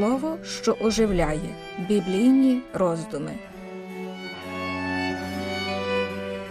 Слово, що оживляє біблійні роздуми.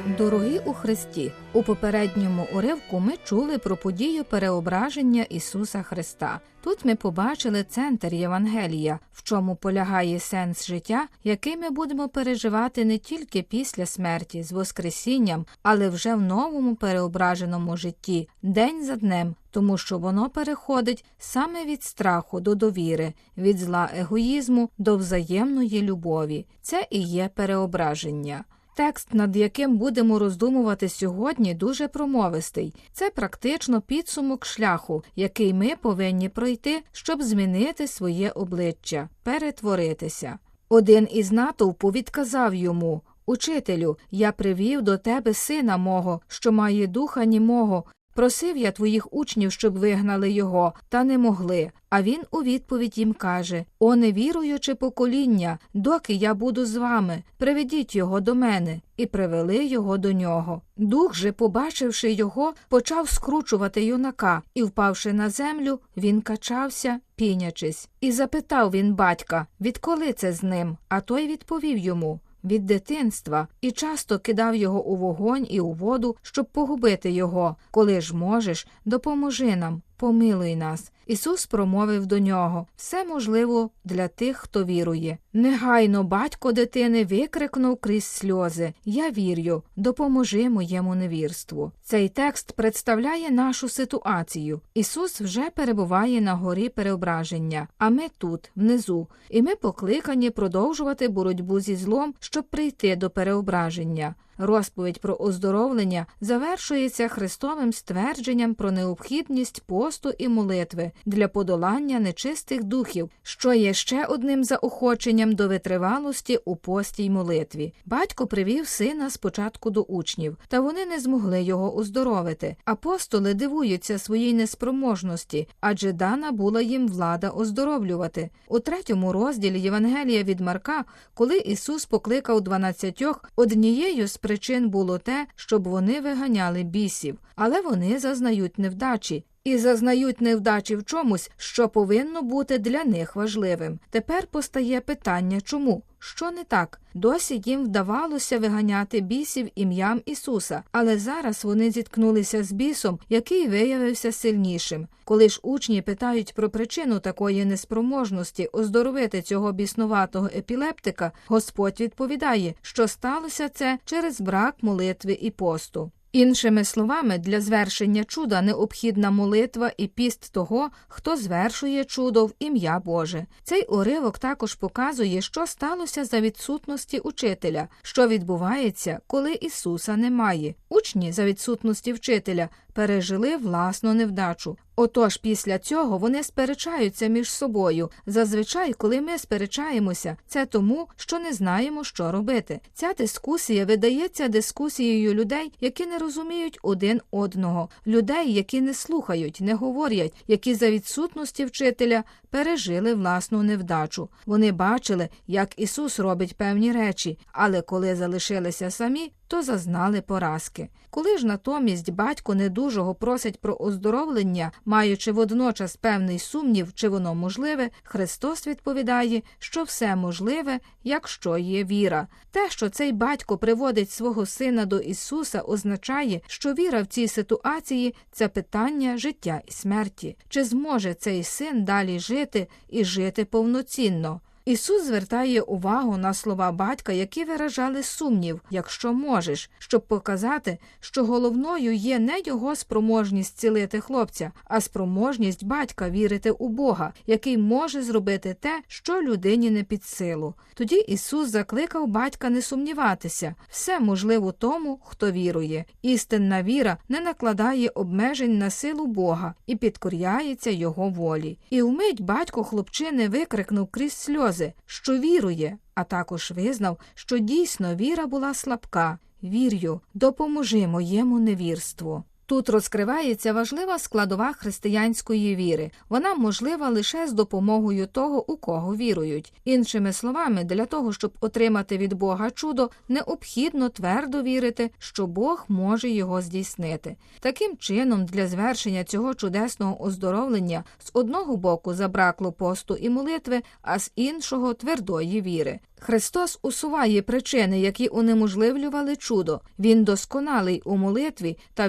Дорогі у Христі, у попередньому уривку ми чули про подію переображення Ісуса Христа. Тут ми побачили центр Євангелія, в чому полягає сенс життя, який ми будемо переживати не тільки після смерті з Воскресінням, але вже в новому переображеному житті, день за днем, тому що воно переходить саме від страху до довіри, від зла егоїзму до взаємної любові. Це і є переображення. Текст, над яким будемо роздумувати сьогодні, дуже промовистий. Це практично підсумок шляху, який ми повинні пройти, щоб змінити своє обличчя, перетворитися. Один із натовпу відказав йому Учителю, я привів до тебе сина мого, що має духа німого. Просив я твоїх учнів, щоб вигнали його, та не могли. А він у відповідь їм каже О, невіруюче покоління, доки я буду з вами, приведіть його до мене, і привели його до нього. Дух же, побачивши його, почав скручувати юнака, і, впавши на землю, він качався, пінячись. І запитав він батька, відколи це з ним? А той відповів йому від дитинства і часто кидав його у вогонь і у воду, щоб погубити його. Коли ж можеш, допоможи нам, помилуй нас. Ісус промовив до нього все можливо для тих, хто вірує. Негайно батько дитини викрикнув крізь сльози Я вірю, допоможи моєму невірству. Цей текст представляє нашу ситуацію. Ісус вже перебуває на горі переображення, а ми тут, внизу, і ми покликані продовжувати боротьбу зі злом, щоб прийти до переображення. Розповідь про оздоровлення завершується Христовим ствердженням про необхідність посту і молитви для подолання нечистих духів, що є ще одним заохоченням до витривалості у пості й молитві. Батько привів сина спочатку до учнів, та вони не змогли його оздоровити. Апостоли дивуються своїй неспроможності, адже дана була їм влада оздоровлювати. У третьому розділі Євангелія від Марка, коли Ісус покликав дванадцятьох, однією з причин було те, щоб вони виганяли бісів, але вони зазнають невдачі. І зазнають невдачі в чомусь, що повинно бути для них важливим. Тепер постає питання чому? Що не так? Досі їм вдавалося виганяти бісів ім'ям Ісуса, але зараз вони зіткнулися з бісом, який виявився сильнішим. Коли ж учні питають про причину такої неспроможності оздоровити цього біснуватого епілептика, Господь відповідає, що сталося це через брак молитви і посту. Іншими словами, для звершення чуда необхідна молитва і піст того, хто звершує чудо в ім'я Боже. Цей уривок також показує, що сталося за відсутності учителя, що відбувається, коли Ісуса немає. Учні за відсутності вчителя пережили власну невдачу. Отож, після цього вони сперечаються між собою. Зазвичай, коли ми сперечаємося, це тому, що не знаємо, що робити. Ця дискусія видається дискусією людей, які не розуміють один одного, людей, які не слухають, не говорять, які за відсутності вчителя пережили власну невдачу. Вони бачили, як Ісус робить певні речі, але коли залишилися самі, то зазнали поразки. Коли ж натомість батько недужого просить про оздоровлення, маючи водночас певний сумнів, чи воно можливе, Христос відповідає, що все можливе, якщо є віра. Те, що цей батько приводить свого сина до Ісуса, означає, що віра в цій ситуації це питання життя і смерті. Чи зможе цей син далі жити і жити повноцінно? Ісус звертає увагу на слова батька, які виражали сумнів, якщо можеш, щоб показати, що головною є не його спроможність цілити хлопця, а спроможність батька вірити у Бога, який може зробити те, що людині не під силу. Тоді Ісус закликав батька не сумніватися, все можливо тому, хто вірує. Істинна віра не накладає обмежень на силу Бога і підкоряється Його волі. І вмить батько хлопчини викрикнув крізь сльози що вірує, а також визнав, що дійсно віра була слабка. Вірю, допоможи моєму невірству. Тут розкривається важлива складова християнської віри. Вона можлива лише з допомогою того, у кого вірують. Іншими словами, для того, щоб отримати від Бога чудо, необхідно твердо вірити, що Бог може його здійснити. Таким чином, для звершення цього чудесного оздоровлення з одного боку забракло посту і молитви, а з іншого твердої віри. Христос усуває причини, які унеможливлювали чудо. Він досконалий у молитві та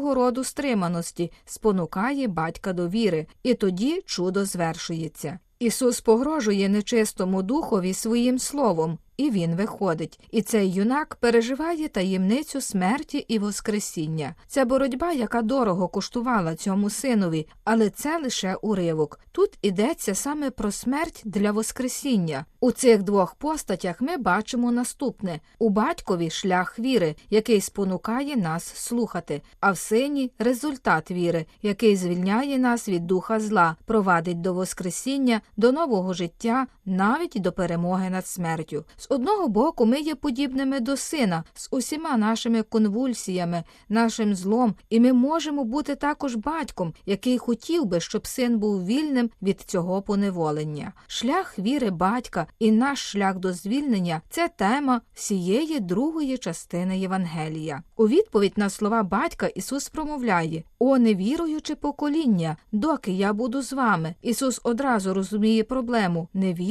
всякого роду стриманості, спонукає батька до віри, і тоді чудо звершується. Ісус погрожує нечистому духові своїм словом, і він виходить. І цей юнак переживає таємницю смерті і Воскресіння. Це боротьба, яка дорого коштувала цьому синові, але це лише уривок. Тут ідеться саме про смерть для Воскресіння. У цих двох постатях ми бачимо наступне: у батькові шлях віри, який спонукає нас слухати, а в сині результат віри, який звільняє нас від духа зла, провадить до Воскресіння, до нового життя, навіть до перемоги над смертю. З одного боку, ми є подібними до сина з усіма нашими конвульсіями, нашим злом, і ми можемо бути також батьком, який хотів би, щоб син був вільним від цього поневолення. Шлях віри батька і наш шлях до звільнення це тема всієї другої частини Євангелія. У відповідь на слова батька Ісус промовляє: О, невіруюче покоління, доки я буду з вами. Ісус одразу розуміє проблему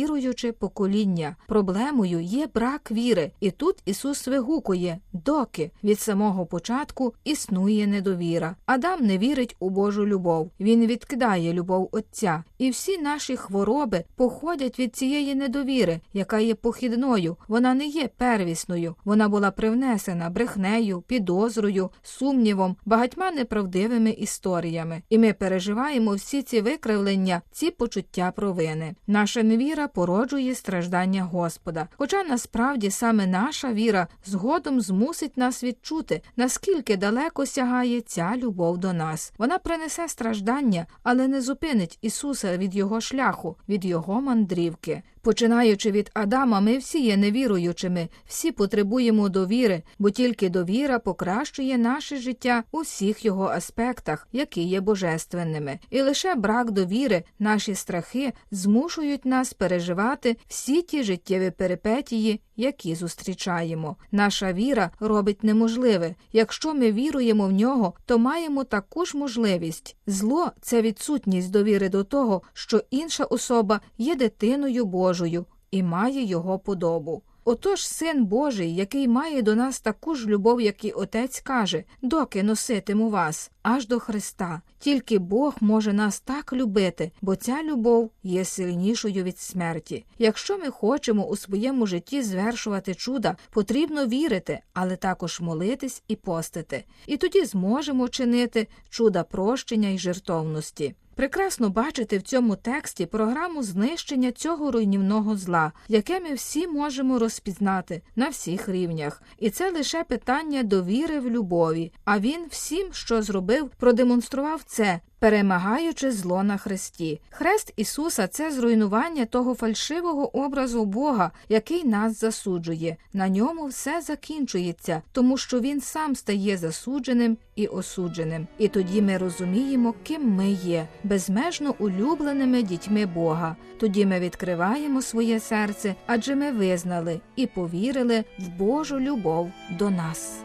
невіруюче покоління. Проблемою є брак віри, і тут Ісус вигукує, доки від самого початку існує недовіра. Адам не вірить у Божу любов. Він відкидає любов Отця, і всі наші хвороби походять від цієї недовіри, яка є похідною. Вона не є первісною. Вона була привнесена брехнею, підозрою, сумнівом, багатьма неправдивими історіями. І ми переживаємо всі ці викривлення, ці почуття провини. Наша невіра породжує страждання Господа. Хоча насправді саме наша віра згодом змусить нас відчути, наскільки далеко сягає ця любов до нас. Вона принесе страждання, але не зупинить Ісуса від Його шляху, від Його мандрівки. Починаючи від Адама, ми всі є невіруючими, всі потребуємо довіри, бо тільки довіра покращує наше життя у всіх його аспектах, які є божественними. І лише брак довіри, наші страхи змушують нас переживати всі ті життєві перипетії, які зустрічаємо. Наша віра робить неможливе. Якщо ми віруємо в нього, то маємо таку ж можливість. Зло це відсутність довіри до того, що інша особа є дитиною Божою і має його подобу. Отож син Божий, який має до нас таку ж любов, як і отець каже, доки носитиму вас, аж до Христа. Тільки Бог може нас так любити, бо ця любов є сильнішою від смерті. Якщо ми хочемо у своєму житті звершувати чуда, потрібно вірити, але також молитись і постити. І тоді зможемо чинити чуда прощення й жертовності. Прекрасно бачити в цьому тексті програму знищення цього руйнівного зла, яке ми всі можемо розпізнати на всіх рівнях. І це лише питання довіри в любові. А він всім, що зробив, продемонстрував це. Перемагаючи зло на хресті, хрест Ісуса це зруйнування того фальшивого образу Бога, який нас засуджує. На ньому все закінчується, тому що Він сам стає засудженим і осудженим. І тоді ми розуміємо, ким ми є, безмежно улюбленими дітьми Бога. Тоді ми відкриваємо своє серце, адже ми визнали і повірили в Божу любов до нас.